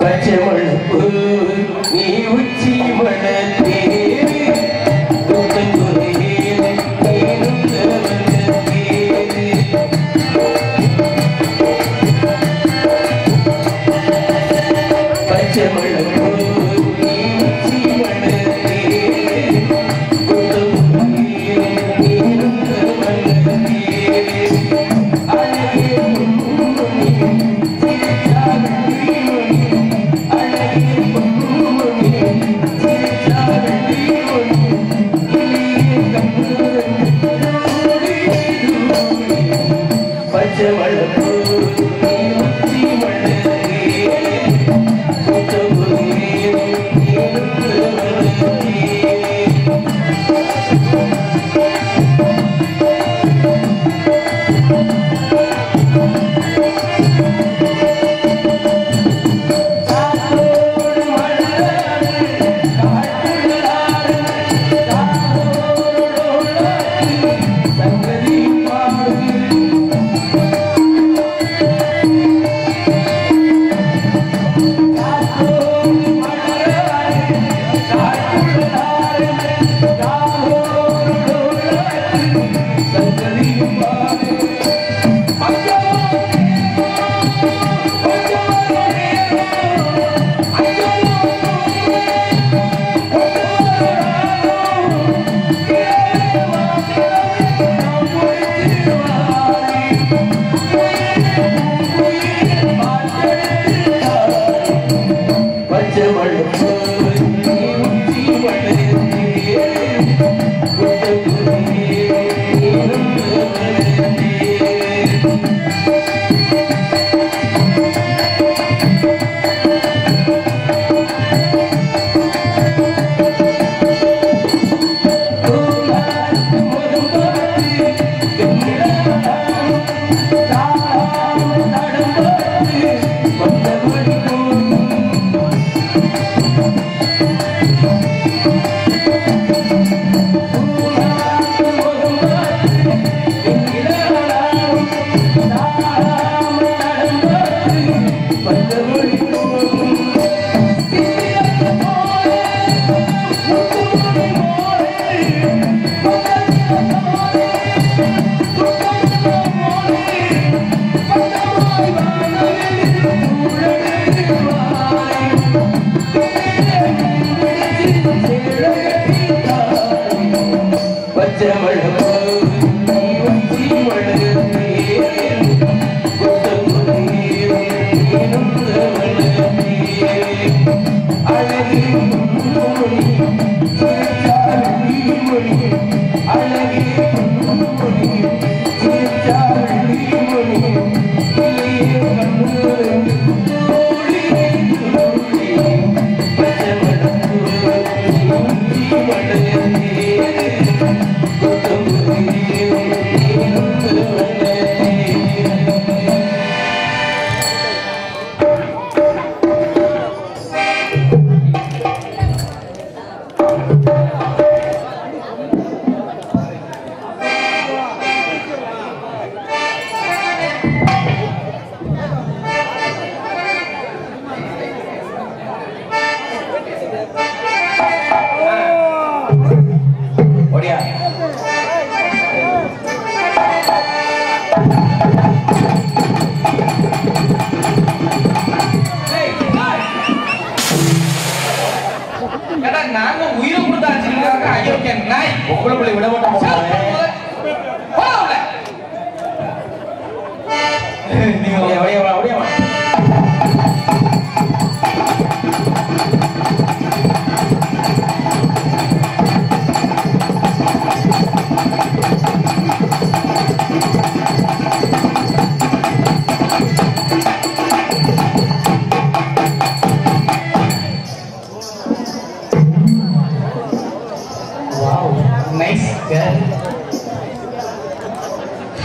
பச்சை மணப்பு நீ உச்சி மணத்தே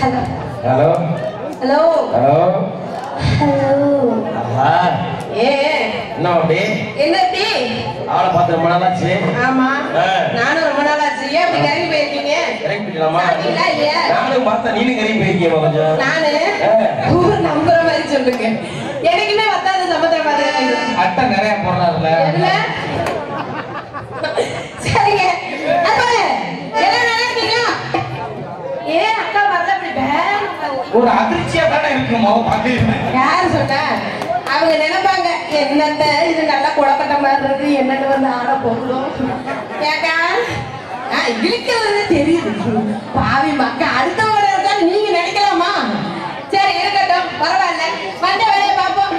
hello. Hello. Hello. Hello. Hello. ஆஹா. ஏ. என்ன அப்படி என்ன டீ ஆளை பார்த்து ரொம்ப நாள் ஆச்சு ஆமா நானும் ரொம்ப நாள் ஆச்சு ஏன் இப்படி கறி போயிருக்கீங்க? கறி போயிடலாமா இல்ல இல்ல நானும் பார்த்தா நீனும் கறி போயிருக்கீங்க கொஞ்சம். நானு? ஊர் நம்புற மாதிரி சொல்லுங்க. எனக்குமே வத்தாத சமுத்திரம் பார்த்து அட்டை நிறைய போடுறாருல என்ன? ஒரு அதிர்ச்சியா தானே இருக்கு பார்க்க யாரு சொன்னா? அவங்க நினைப்பாங்க என்னத்த இது நல்லா குழக்கட்ட மாதிரி இருக்கு என்னன்னு வந்து ஆட போகுதோம் ஏக்கா ஆ, இழுக்கிறது தெரியுது. பாவி மக்கா அடுத்தவங்க இருந்தாலும் நீங்க நினைக்கலாமா? சரி இருக்கட்டும் பரவாயில்ல. வந்த வேலையை பார்ப்போம்.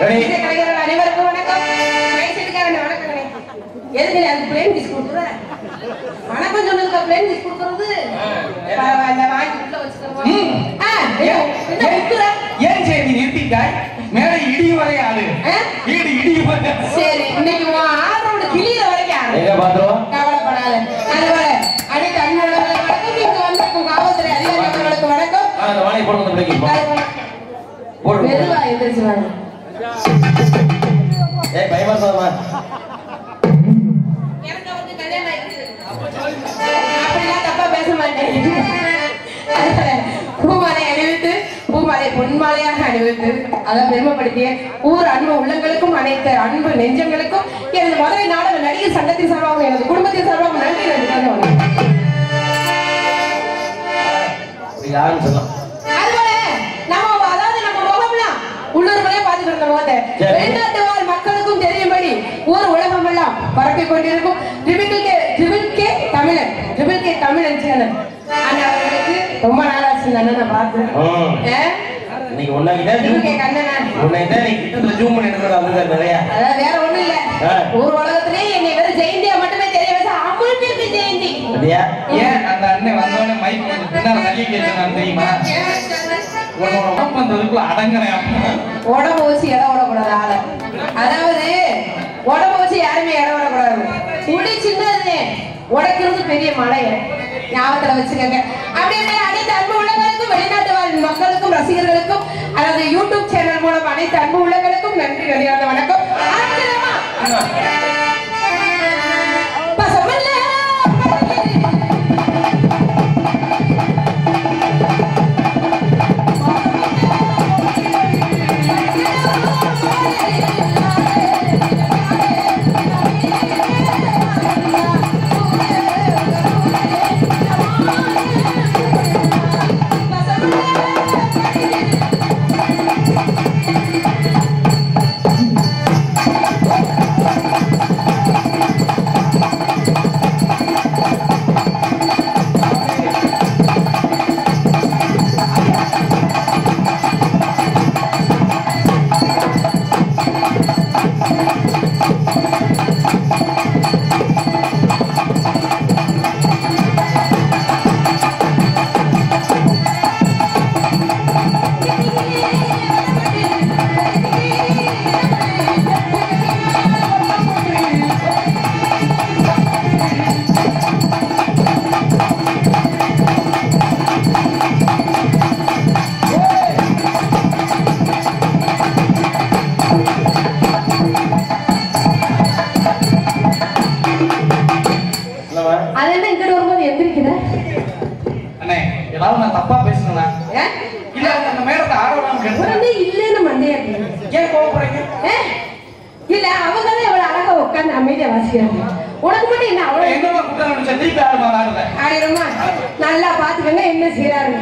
அனைவருக்கும் வணக்கம். எதுக்கு அது பிளேன் டிஷ் கொடுக்குற? வணக்கம் சொன்னதுக்கு பிளேன் டிஷ் கொடுக்குறது? பரவாயில்ல வாங்கி உள்ள வச்சுக்கோங்க. ம். ஆ, என்ன என்ன குத்துற? ஏன் சரி நிறுத்திட்டாய்? மேலே இடி வரை ஆளு? வீடு இடி வரை சரி இன்னைக்கு உன் வரைக்கும். எங்க கவலைப்படாத. அனைத்து வணக்கம். இங்கு வந்திருக்கும் காவல்துறை வணக்கம். அந்த போட்டு வாங்க. ஏய் பயமா சொல்லாமா எனக்கு அவருக்கு கல்யாணம் ஆயிடுச்சு. அப்படிலாம் தப்பா பேச மாட்டேன். பூமாலை அணிவித்து பூமாலை பொன்மாலையாக அணிவித்து அதை பெருமைப்படுத்திய ஊர் அன்பு உள்ளங்களுக்கும் அனைத்து அன்பு நெஞ்சங்களுக்கும் எனது மதுரை நாடக நடிகர் சங்கத்தின் சார்பாகவும் எனது குடும்பத்தின் சார்பாகவும் நன்றி நன்றி யாருன்னு சொல்லலாம் அதுபோல நம்ம அதாவது நம்ம முகம்லாம் உள்ளூர்களே பார்த்துட்டு இருந்த முகத்தை சரி. தெரியும்படி ஊர் உலகம் எல்லாம் பரப்பிக் கொண்டிருக்கும். Triple K triple K Tamilan triple K Tamilan channel. ஆனா அவர்களுக்கு ரொம்ப நாளாச்சு இந்த அண்ணனை பார்த்து? இன்னைக்கு உன்னைக்கிட்ட உன்னைக்கிட்ட நீ கிட்ட ஜூம் பண்ணி எடுக்கிறது அதுதான் நிறைய அதாவது வேற ஒண்ணும் இல்ல. ஆ. ஊர் உலகத்திலே என்னை வெறும் ஜெயந்தியா மட்டுமே தெரிய வச்ச அமுல் பேபி ஜெயந்தி. அப்படியா? ஏன் அந்த அண்ணன் மைக் பின்னால தள்ளி தெரியுமா? உன்னோட உடம்பு விடக்கூடாது ஆளை. அதாவது உடம்ப வச்சு யாருமே இடம் விடக்கூடாது. முடி சின்னது உடைக்கிறது பெரிய மலை ஞாபகத்துல வச்சுக்கோங்க. அப்படியே அனைத்து அன்பு உள்ளவர்களுக்கும் வெளிநாட்டு வாழ் மக்களுக்கும் ரசிகர்களுக்கும் அதாவது யூடியூப் சேனல் மூலம் அனைத்து அன்பு உள்ளவர்களுக்கும் நன்றி நன்றியான வணக்கம். ஏதாவது நான் தப்பா பேசுனேனா? ஏன்? இல்ல அந்த மேடத்தை கேட்டேன் உடனே இல்லைன்னு மண்டையா. ஏன் கோவப்படுறீங்க? இல்ல அவங்க தான் எவ்வளவு அழகா உட்கார்ந்து அமைதியா வாசிக்கிறாங்க. உனக்கு மட்டும் என்ன அவ்வளவு என்னமா குற்றம் ஆடுறத ஆயிரமா? நல்லா பாத்துக்கங்க என்ன செய்யறாரு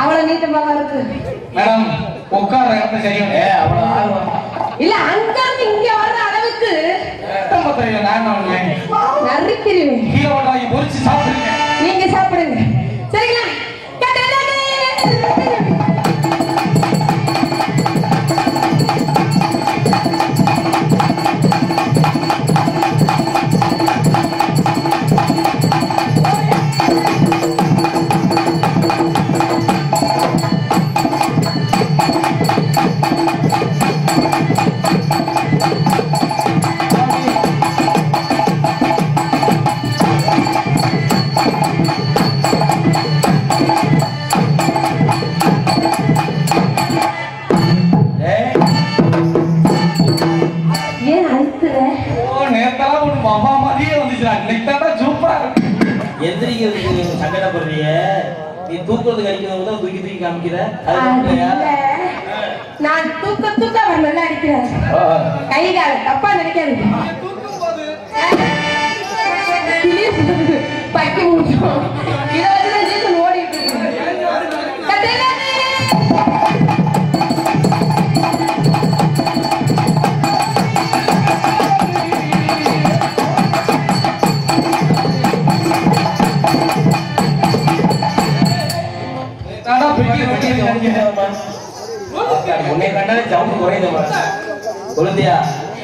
அவ்வளவு நீட்டமாக இருக்கு மேடம் உட்கார்ற இடத்த சரியா ஏ அவ்வளவு ஆர்வம் இல்ல அங்க இருந்து இங்க வர்ற அளவுக்கு நறுக்கிறேன் நான் தூக்க தூக்க அவர் நல்லா அடிக்கிறேன் கை கால தப்பா நினைக்காதீங்க. பக்கி முடிச்சோம் கண்டாலே சவுண்ட் குறையுதுமா குழந்தையா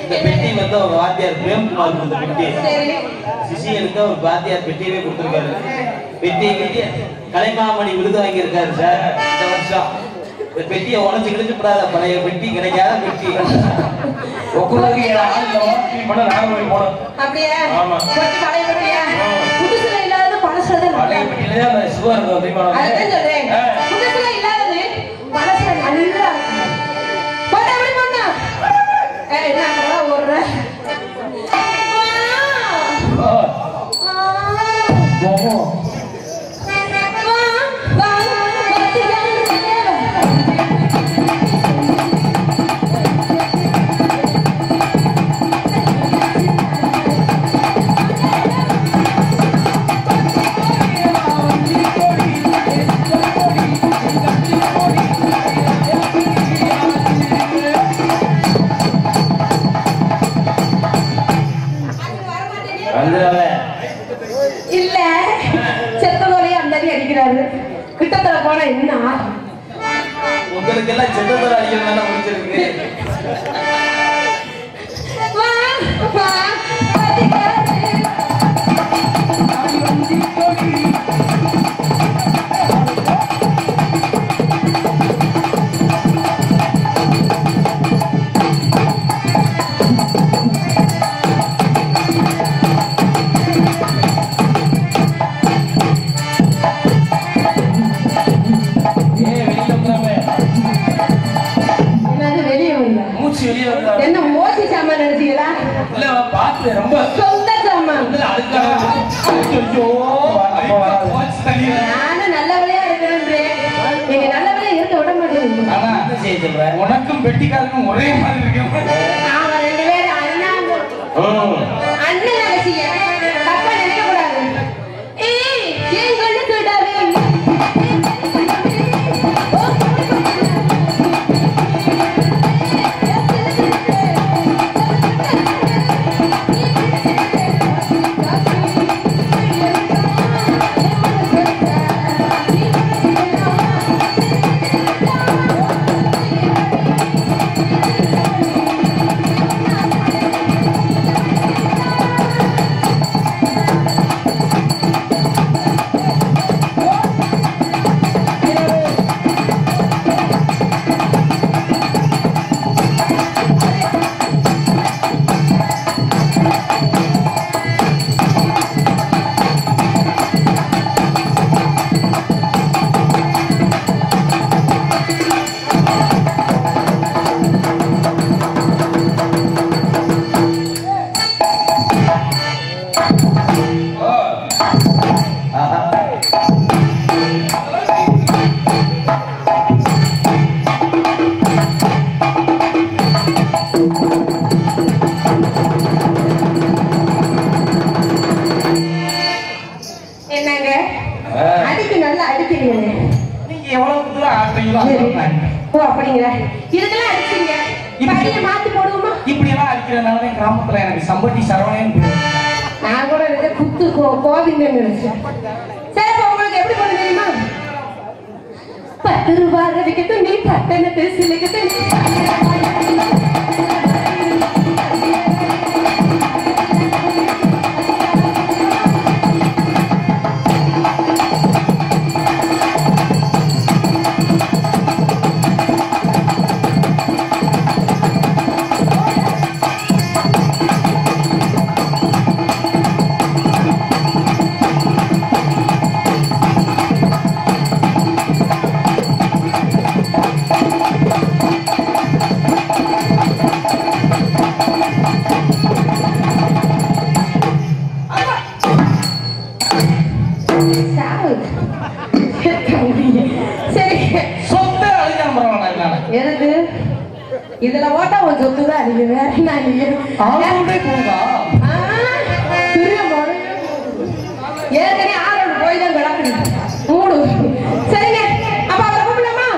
இந்த பெட்டி வந்து அவங்க வாத்தியார் பிரேம்குமார் கொடுத்த பெட்டி. சிஷியனுக்கு அவர் வாத்தியார் பெட்டியவே கொடுத்துருக்காரு. பெட்டி பெட்டி கலைமாமணி விருது வாங்கியிருக்காரு சார். இந்த வருஷம். இந்த பெட்டியை உடச்சு கிழிச்சு விடாத பழைய பெட்டி கிடைக்காத பெட்டி. பண்ண போனோம். அப்படியே. ஆமா. கொட்டி பழைய பெட்டியா? புதுசுல இல்லாத பழசுல பழைய தான் பெட்டியில தான் சுவர் இருக்கும் தெரியுமா? ஏய் நான் இல்ல. செத்ததோடய அந்த அடி அடிக்கிறாரு. கிட்டத்தட்ட போனா என்ன உங்களுக்கு எல்லாம் செந்தத்தர அடிக்கிறதுனால முடிச்சிருக்கு உனக்கும் பெட்டிக்காரனுக்கும் ஒரே மாதிரி இருக்கு நாம ரெண்டு பேரும் அண்ணா அடிச்சீங்க மாத்தி போடுவோமா? இப்படி எல்லாம் அடிக்கிறதுனால தான் கிராமத்துல எனக்கு சம்பட்டி சரவணன். நான் கூட நினைச்ச குத்து கோ கோவிங்கன்னு நினைச்சேன். சரி உங்களுக்கு எப்படி பண்ண தெரியுமா? பத்து ரூபாய் விக்கட்டும் நீ பட்டணத்தை சிலுக்கட்டும் சொத்து தான் அதிகம் வேற என்ன ஏற்கனவே ஆரோடு போய் தான் கிடக்குது. மூணு சரிங்க. அப்ப அவரை கூப்பிடலாமா?